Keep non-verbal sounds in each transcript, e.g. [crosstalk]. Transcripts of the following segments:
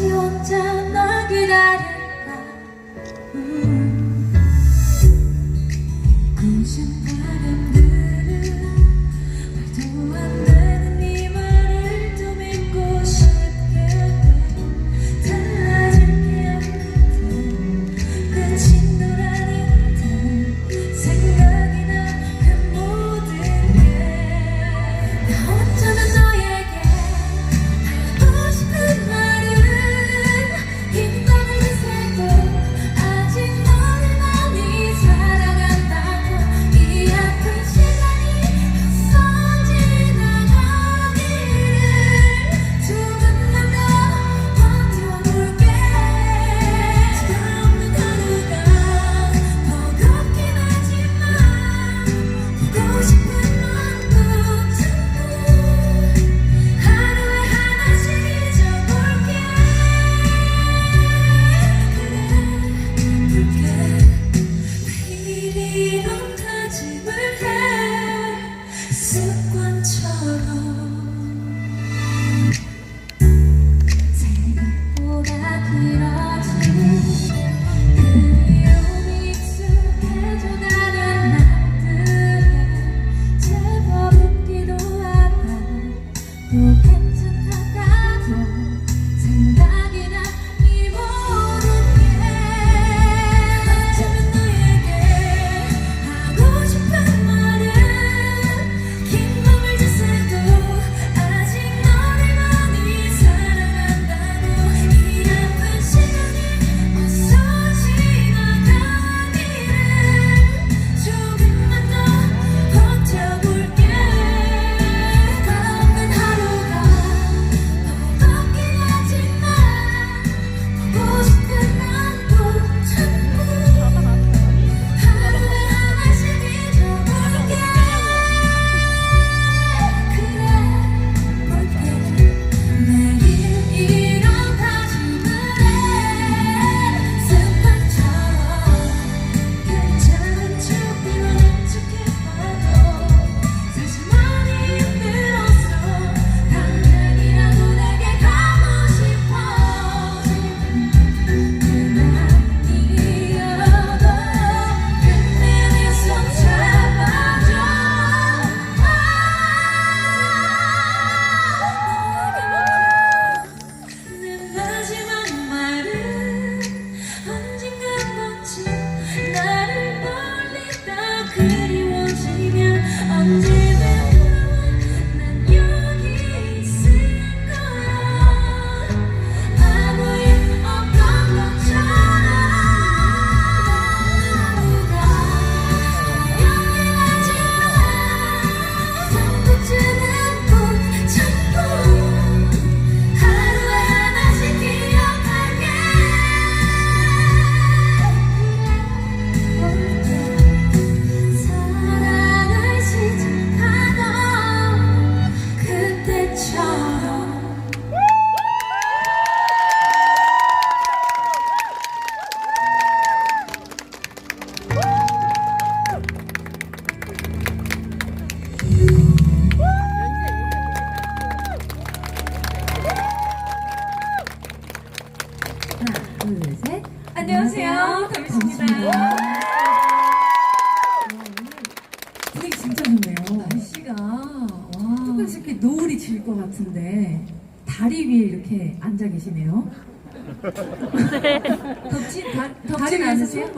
다시 혼자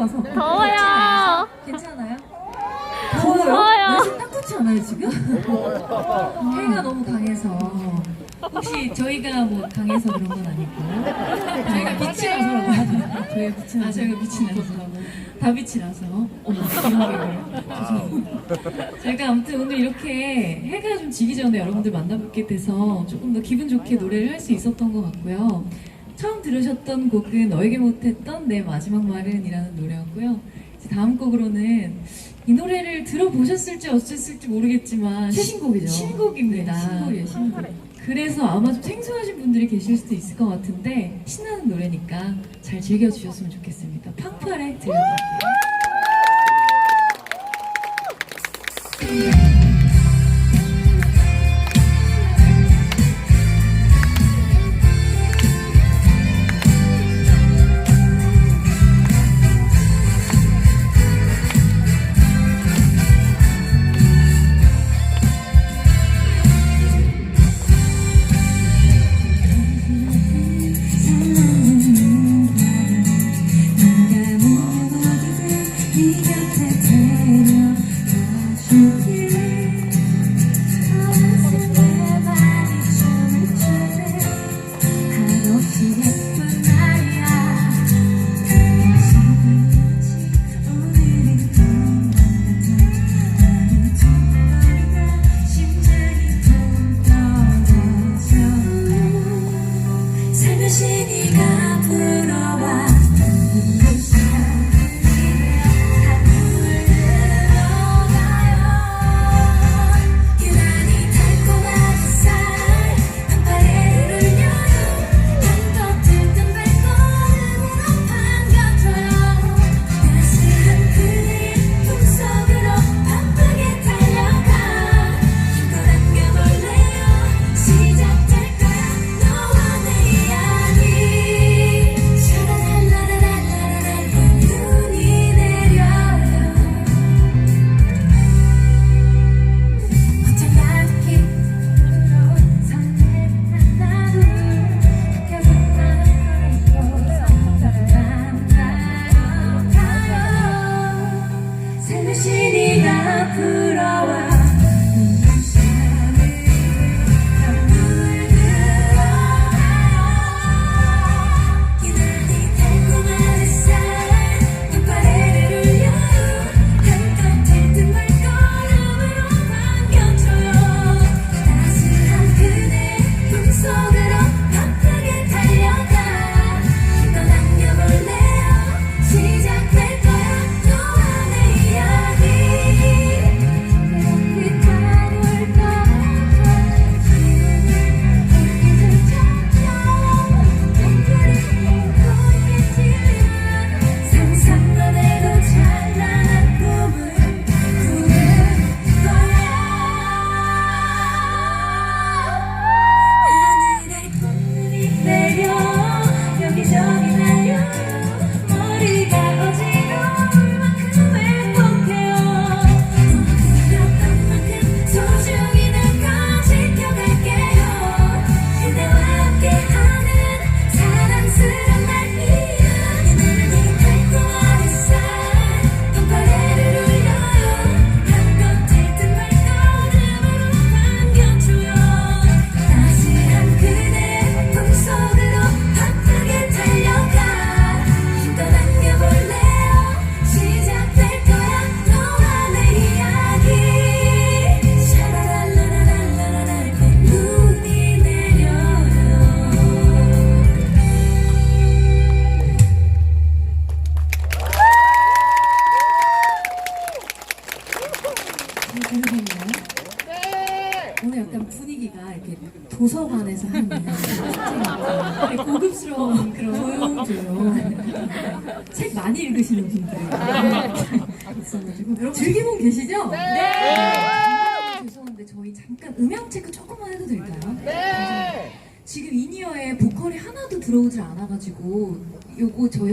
가서. 더워요. 괜찮아요? 더워요? 더워요. 날씨 따뜻지 않아요 지금? 해가 너무 강해서. 혹시 저희가 뭐 강해서 그런 건 아니고? 저희가 빛이라서 저희가 빛이라서 아, 저희가 빛이라서 다 빛이라서. 제가 아무튼 오늘 이렇게 해가 좀 지기 전에 여러분들 만나뵙게 돼서 조금 더 기분 좋게 노래를 할 수 있었던 것 같고요. 처음 들으셨던 곡은 너에게 못했던 내 마지막 말은이라는 노래였고요. 다음 곡으로는 이 노래를 들어보셨을지 어땠을지 모르겠지만 신곡이죠. 신곡입니다. 네, 신곡이에요, 신곡. 그래서 아마 좀 생소하신 분들이 계실 수도 있을 것 같은데 신나는 노래니까 잘 즐겨주셨으면 좋겠습니다. 팡파레 들려드릴게요.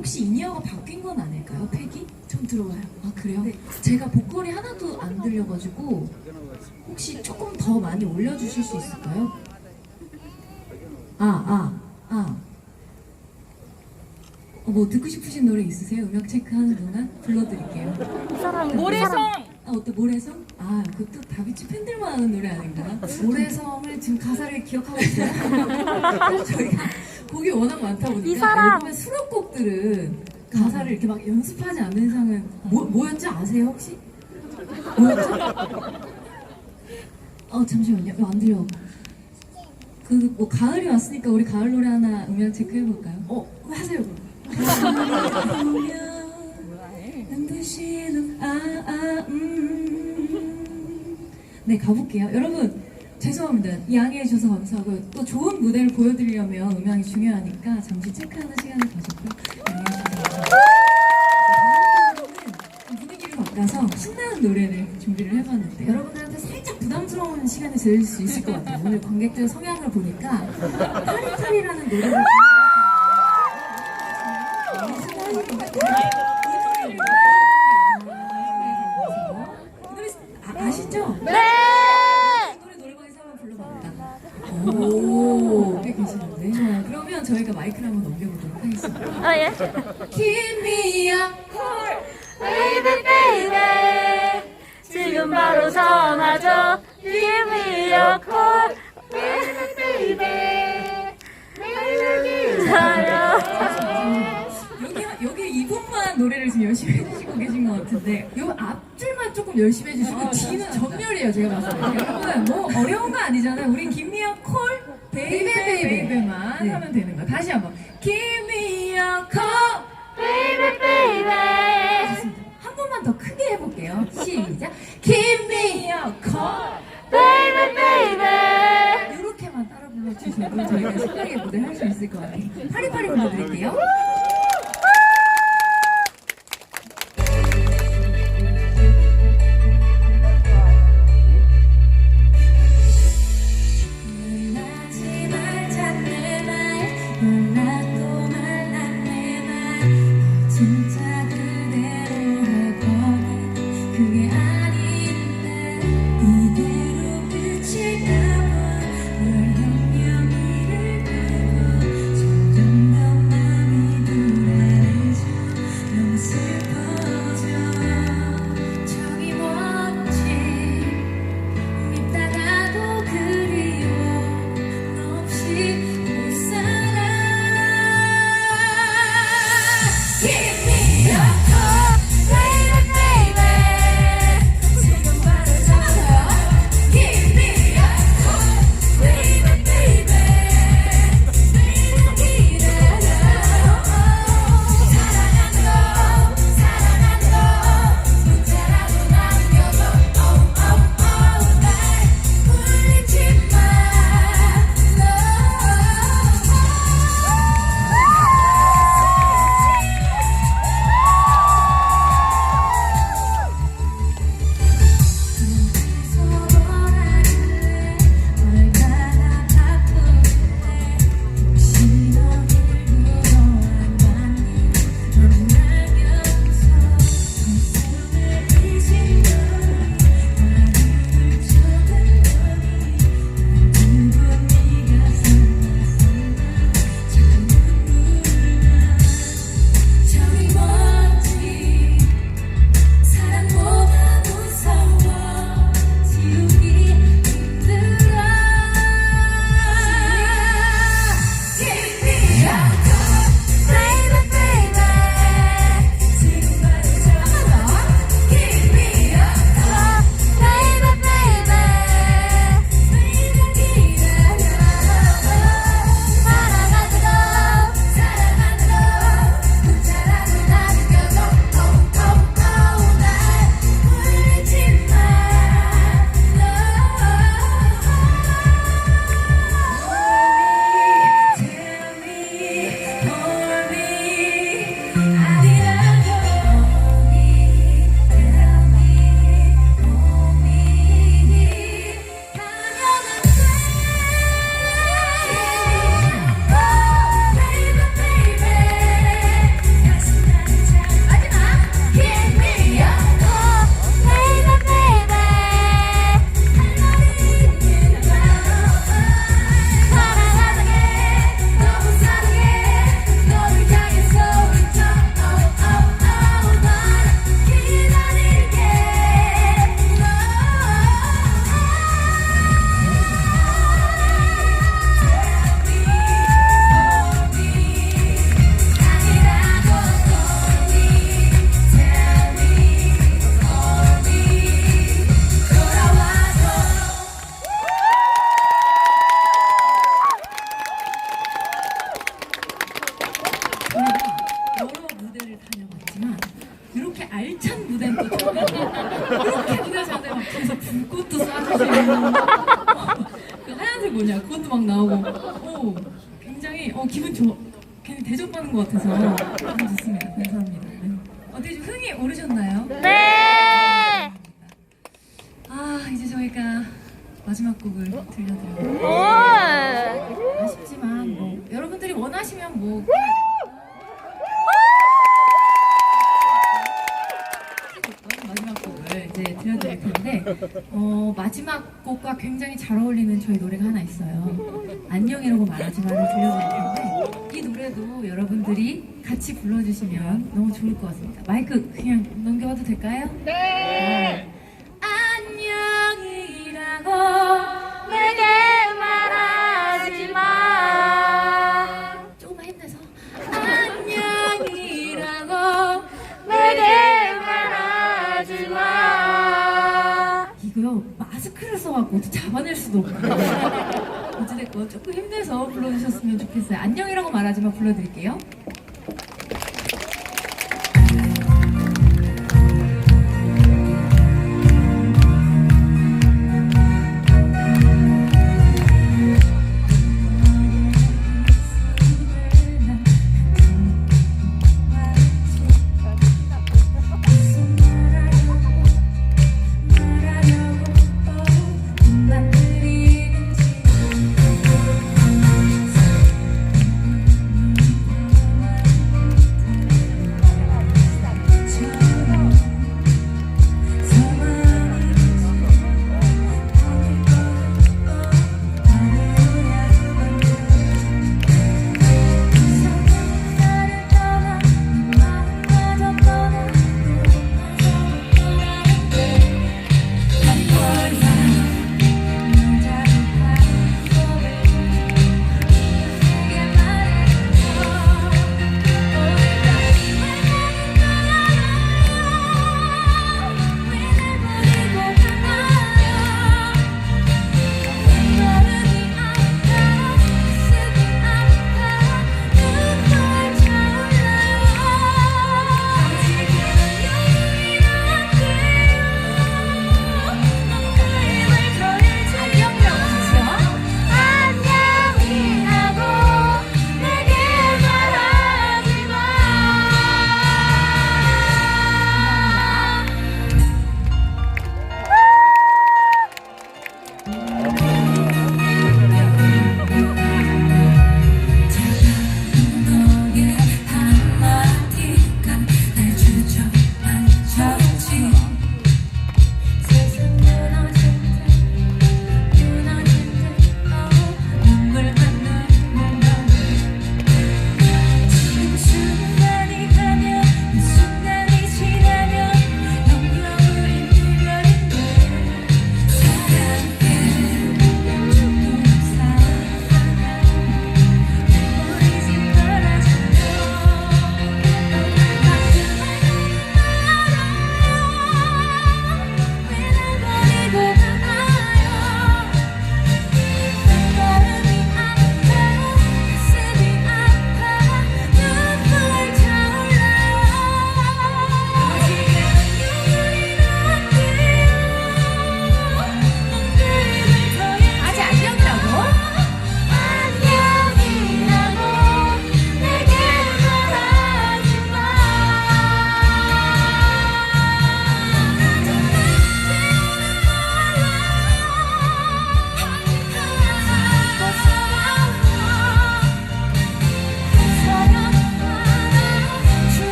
혹시 인이어가 바뀐 건 아닐까요? 팩이? 좀 들어와요. 아 그래요? 네. 제가 보컬이 하나도 안 들려가지고 혹시 조금 더 많이 올려주실 수 있을까요? 아, 아, 아. 어, 뭐 듣고 싶으신 노래 있으세요? 음역 체크하는 동안 불러드릴게요. 그 그 모래성! 아, 어때 모래성? 아, 그것도 다비치 팬들만 아는 노래 아닌가? 모래성을 지금 가사를 기억하고 있어요. [laughs] 저희가 곡이 워낙 많다 보니까 이 사람! 앨범에 수록 곡들은 가사를 이렇게 막 연습하지 않는 이상은 뭐, 뭐였지 아세요 혹시? 뭐였죠? 어 잠시만요 이거 안 들려 그 뭐 가을이 왔으니까 우리 가을 노래 하나 음악 체크 해볼까요? 어, 하세요, 그럼. 음. 네 가볼게요. 여러분 죄송합니다. 양해해 주셔서 감사하고요. 또 좋은 무대를 보여드리려면 음향이 중요하니까 잠시 체크하는 시간을 가졌고요. 양해해 주셔서 감사합니다. 분위기를 바꿔서 신나는 노래를 준비를 해봤는데 여러분들한테 살짝 부담스러운 시간이 될수 있을 것 같아요. 오늘 관객들 성향을 보니까 파리파리라는 노래를 때 여러분 뭐 어려운 거 아니잖아요. 우리 김미야 콜 베이베 베이베만 네. 하면 되는 거야. 다시 한번. 김미야 콜 Baby baby 좋습니다. 한 번만 더 크게 해볼게요. 시작. 김미야 콜 Baby baby 이렇게만 따라 불러주셔도 저희가 신나게 무대 할 수 있을 것 같아요. 파리파리 불러드릴게요 대접받는 것 같아서 너무 좋습니다 감사합니다 네. 어떻게 좀 흥이 오르셨나요? 네. 아 이제 저희가 마지막 곡을 들려드려요 오. 아쉽지만 뭐 여러분들이 원하시면 뭐 마지막 곡을 이제 들려드릴 텐데 어, 마지막 곡과 굉장히 잘 어울리는 저희 노래가 하나 있어요. 안녕이라고 말하지만을 들려드릴 텐데 이 노래 도 여러분들이 같이 불러주시면 너무 좋을 것 같습니다. 마이크 그냥 넘겨봐도 될까요? 네. 안녕이라고 내게 말하지 마. 조금만 힘내서 안녕이라고 내게 말하지 마. 이거요 마스크를 써갖고 잡아낼 수도 없고 어찌됐건 조금 힘내서 불러주셨으면 좋겠어요. 안녕이라고 말하지만 불러드릴게요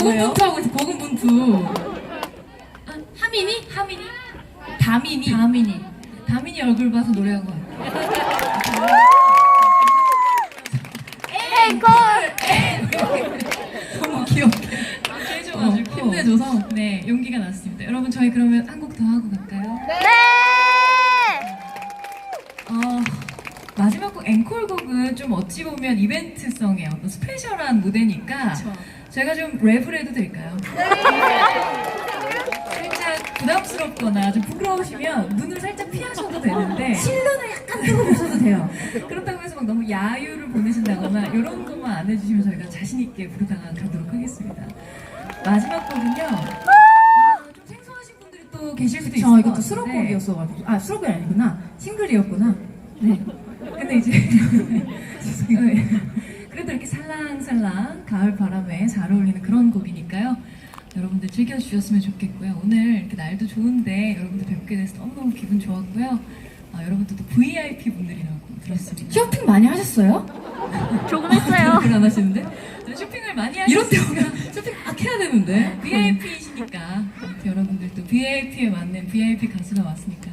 고군분투 하고 있어? 고군분투. 아, 하민이? 하민이? 다민이. 다민이. 다민이 얼굴 봐서 노래한 거 같아요 앵콜! [laughs] 너무 귀엽게. 이렇게 해줘가지고 힘내줘서? 네 용기가 났습니다. 여러분 저희 그러면 한 곡 더 하고 갈까요? 네! 어, 마지막 곡 앵콜곡은 좀 어찌 보면 이벤트성의 어떤 스페셜한 무대니까 제가 좀 랩을 해도 될까요? 살짝 부담스럽거나 좀 부끄러우시면 눈을 살짝 피하셔도 되는데 실눈을 약간 뜨고 보셔도 돼요. 그렇다고 해서 막 너무 야유를 보내신다거나 이런 것만 안 해주시면 저희가 자신 있게 부르다가 가도록 하겠습니다. 마지막 곡은요. 아, 좀 생소하신 분들이 또 계실 수도 것 이것도 수록곡이었어가지고 아 수록곡이 아니구나 싱글이었구나. 네. 근데 이제 [laughs] 죄송해요. 이렇게 살랑살랑 가을 바람에 잘 어울리는 그런 곡이니까요. 여러분들 즐겨주셨으면 좋겠고요. 오늘 이렇게 날도 좋은데 여러분들 뵙게 돼서 너무너무 기분 좋았고요. 아, 여러분들도 VIP 분들이라고 들었습니다. 쇼핑 많이 하셨어요? 조금 했어요 쇼핑을 [laughs] 안 하시는데? 저 쇼핑을 많이 이런 때 하셨으니까 오면 쇼핑 막 해야 되는데. VIP이시니까 여러분들도 VIP에 맞는 VIP 가수가 왔으니까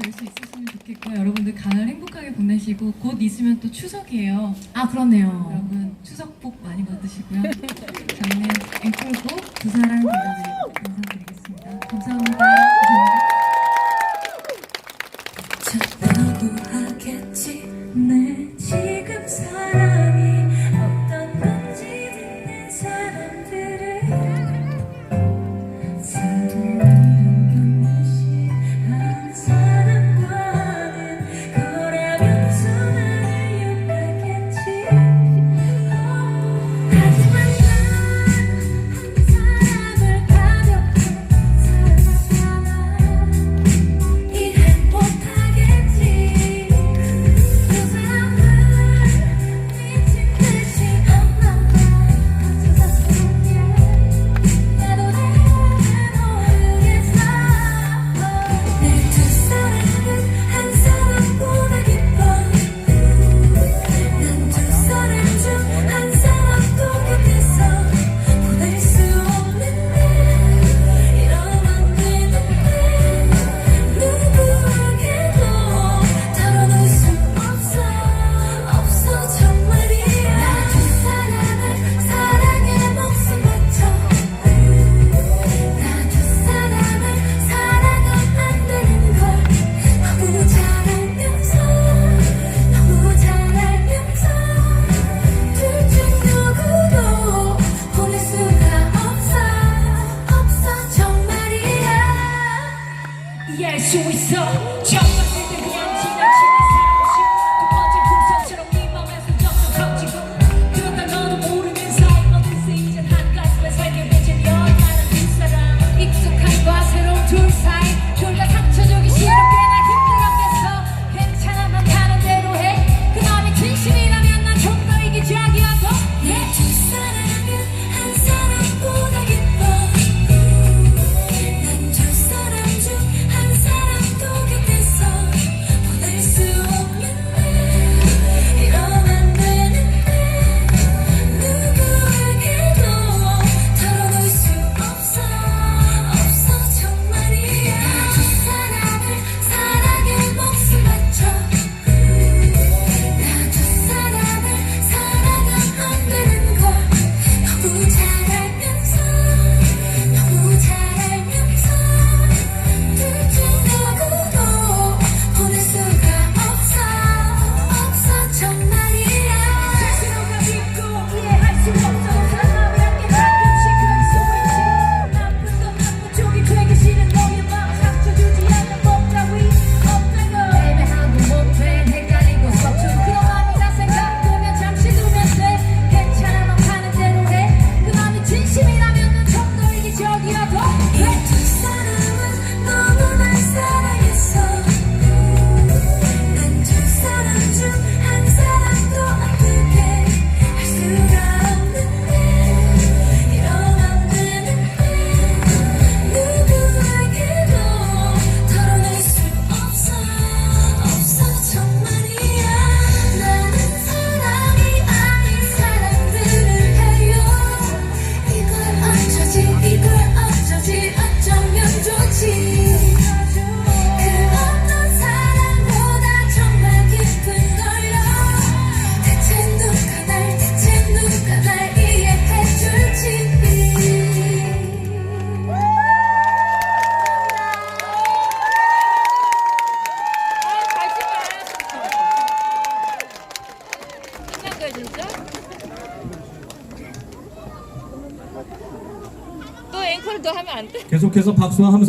뵐수 있었으면 좋겠고요. 여러분들 가을 행복하게 보내시고 곧 있으면 또 추석이에요. 아 그렇네요. 여러분 추석 복 많이 받으시고요. 저희는 앵콜곡 두 사랑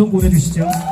함성 보내주시죠.